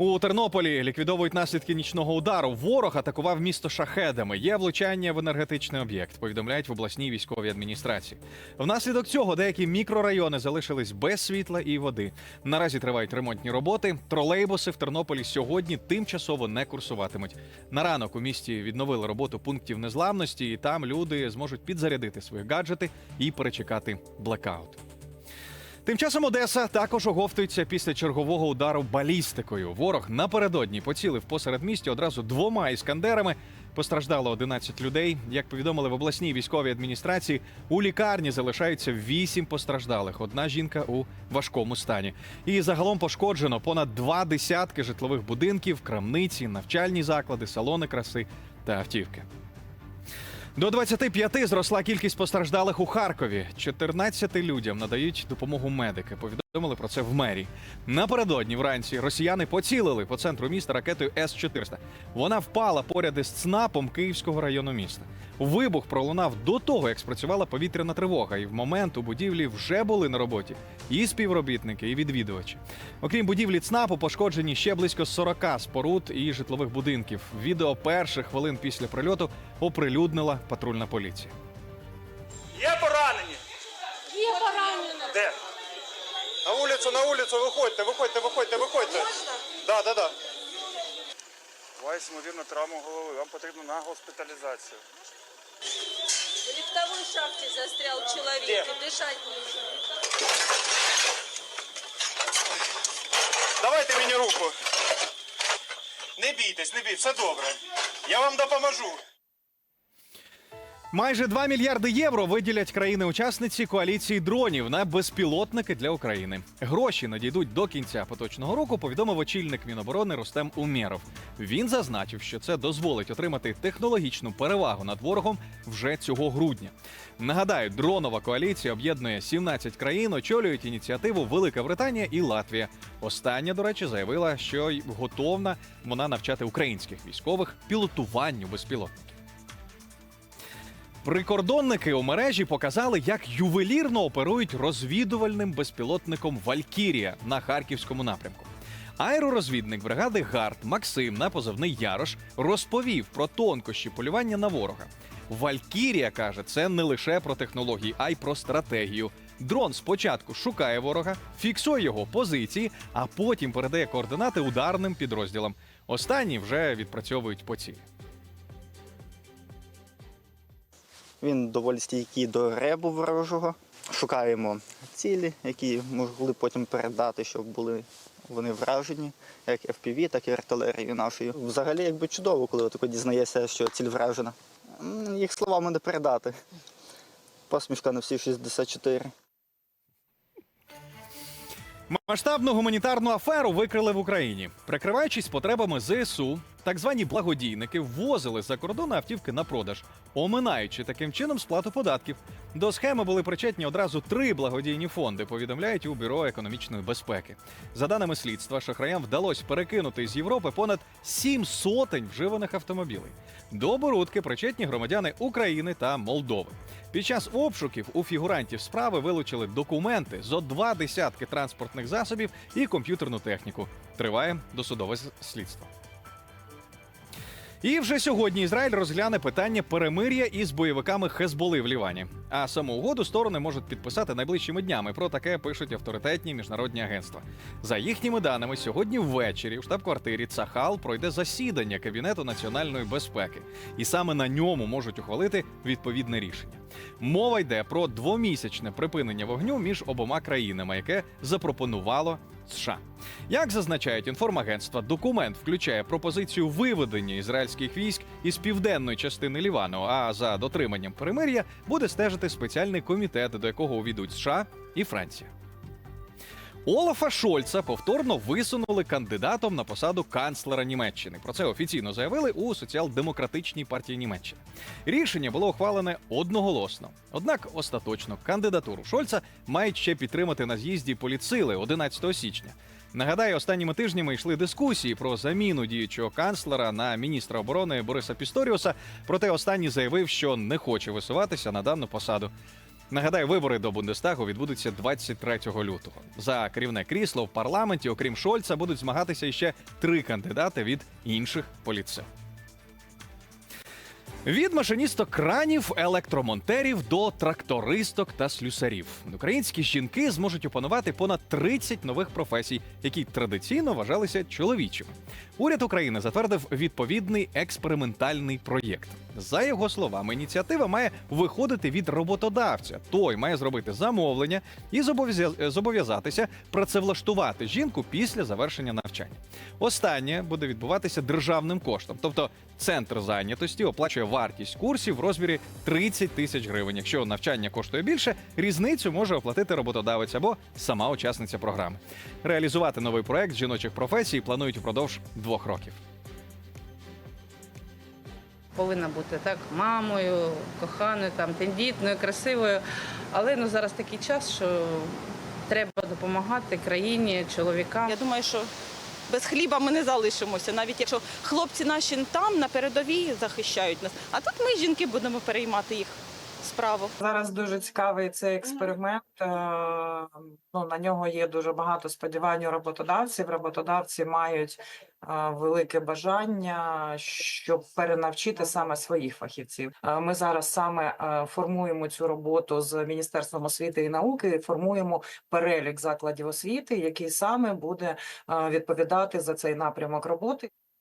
У Тернополі ліквідовують наслідки нічного удару. Ворог атакував місто шахедами. Є влучання в енергетичний об'єкт. Повідомляють в обласній військовій адміністрації. Внаслідок цього деякі мікрорайони залишились без світла і води. Наразі тривають ремонтні роботи. Тролейбуси в Тернополі сьогодні тимчасово не курсуватимуть. На ранок у місті відновили роботу пунктів незламності, і там люди зможуть підзарядити свої гаджети і перечекати блекаут. Тим часом Одеса також оговтується після чергового удару балістикою. Ворог напередодні поцілив посеред місті одразу двома іскандерами. Постраждало 11 людей. Як повідомили в обласній військовій адміністрації, у лікарні залишаються 8 постраждалих. Одна жінка у важкому стані. І загалом пошкоджено понад два десятки житлових будинків, крамниці, навчальні заклади, салони краси та автівки. До 25 зросла кількість постраждалих у Харкові. 14 людям надають допомогу медики. Повідомили про це в мерії. Напередодні вранці росіяни поцілили по центру міста ракетою С-400. Вона впала поряд із ЦНАПом Київського району міста. Вибух пролунав до того, як спрацювала повітряна тривога, і в момент у будівлі вже були на роботі і співробітники, і відвідувачі. Окрім будівлі ЦНАПу, пошкоджені ще близько 40 споруд і житлових будинків. Відео перших хвилин після прильоту оприлюднила патрульна поліція. На вулицю, на вулицю, виходьте, виходьте, виходьте, виходьте. Да, да, да. Вас, ймовірно, травма голови. Вам потрібно на госпіталізацію. В лифтовой шахте застрял человек Где? и дышать не. Давайте мені руку. Не бійтесь, не бійтесь, все добре. Я вам допоможу. Майже 2 мільярди євро виділять країни-учасниці коаліції дронів на безпілотники для України. Гроші надійдуть до кінця поточного року. Повідомив очільник Міноборони Рустем Умєров. Він зазначив, що це дозволить отримати технологічну перевагу над ворогом вже цього грудня. Нагадаю, дронова коаліція об'єднує 17 країн, очолюють ініціативу Велика Британія і Латвія. Остання, до речі, заявила, що й готовна вона навчати українських військових пілотуванню безпілотників. Прикордонники у мережі показали, як ювелірно оперують розвідувальним безпілотником Валькірія на харківському напрямку. Аеророзвідник бригади ГАРД Максим на позивний Ярош розповів про тонкощі полювання на ворога. Валькірія каже, це не лише про технології, а й про стратегію. Дрон спочатку шукає ворога, фіксує його позиції, а потім передає координати ударним підрозділам. Останні вже відпрацьовують по цілі. Він доволі стійкий до ребу ворожого. Шукаємо цілі, які могли потім передати, щоб були вони вражені, як FPV, так і артилерією нашою. Взагалі, якби чудово, коли тако дізнаєшся, що ціль вражена. Їх словами не передати. Посмішка на всі 64. Масштабну гуманітарну аферу викрили в Україні. Прикриваючись потребами ЗСУ, так звані благодійники ввозили за кордон автівки на продаж, оминаючи таким чином сплату податків. До схеми були причетні одразу три благодійні фонди. Повідомляють у бюро економічної безпеки. За даними слідства, шахраям вдалося перекинути з Європи понад сім сотень вживаних автомобілей. До оборудки причетні громадяни України та Молдови. Під час обшуків у фігурантів справи вилучили документи зо два десятки транспортних засобів і комп'ютерну техніку. Триває досудове слідство. І вже сьогодні Ізраїль розгляне питання перемир'я із бойовиками Хезболи в Лівані. А саму угоду сторони можуть підписати найближчими днями. Про таке пишуть авторитетні міжнародні агентства. За їхніми даними, сьогодні ввечері у штаб-квартирі Цахал пройде засідання Кабінету національної безпеки, і саме на ньому можуть ухвалити відповідне рішення. Мова йде про двомісячне припинення вогню між обома країнами, яке запропонувало США. Як зазначають інформагентства, документ включає пропозицію виведення ізраїльських військ із південної частини Лівану. А за дотриманням перемир'я буде стежити спеціальний комітет, до якого увійдуть США і Франція. Олафа Шольца повторно висунули кандидатом на посаду канцлера Німеччини. Про це офіційно заявили у соціал-демократичній партії Німеччини. Рішення було ухвалене одноголосно. Однак остаточно кандидатуру Шольца мають ще підтримати на з'їзді політсили 11 січня. Нагадаю, останніми тижнями йшли дискусії про заміну діючого канцлера на міністра оборони Бориса Пісторіуса. Проте останній заявив, що не хоче висуватися на дану посаду. Нагадаю, вибори до Бундестагу відбудуться 23 лютого. За керівне крісло в парламенті, окрім Шольца, будуть змагатися ще три кандидати від інших політсил. Від машиністок кранів, електромонтерів до трактористок та слюсарів. Українські жінки зможуть опанувати понад 30 нових професій, які традиційно вважалися чоловічими. Уряд України затвердив відповідний експериментальний проєкт. За його словами, ініціатива має виходити від роботодавця. Той має зробити замовлення і зобов'язатися працевлаштувати жінку після завершення навчання. Останнє буде відбуватися державним коштом, тобто центр зайнятості оплачує вартість курсів в розмірі 30 тисяч гривень. Якщо навчання коштує більше, різницю може оплатити роботодавець або сама учасниця програми. Реалізувати новий проект жіночих професій планують упродовж двох років. повинна бути так мамою, коханою, там тендітною, красивою. Але ну зараз такий час, що треба допомагати країні, чоловікам. Я думаю, що без хліба ми не залишимося, навіть якщо хлопці наші там на передовій захищають нас. А тут ми, жінки, будемо переймати їх справу. Зараз дуже цікавий цей експеримент. е, Ну, на нього є дуже багато сподівань у роботодавців. Роботодавці мають велике бажання, щоб перенавчити саме своїх фахівців. Ми зараз саме формуємо цю роботу з Міністерством освіти і науки. Формуємо перелік закладів освіти, який саме буде відповідати за цей напрямок роботи.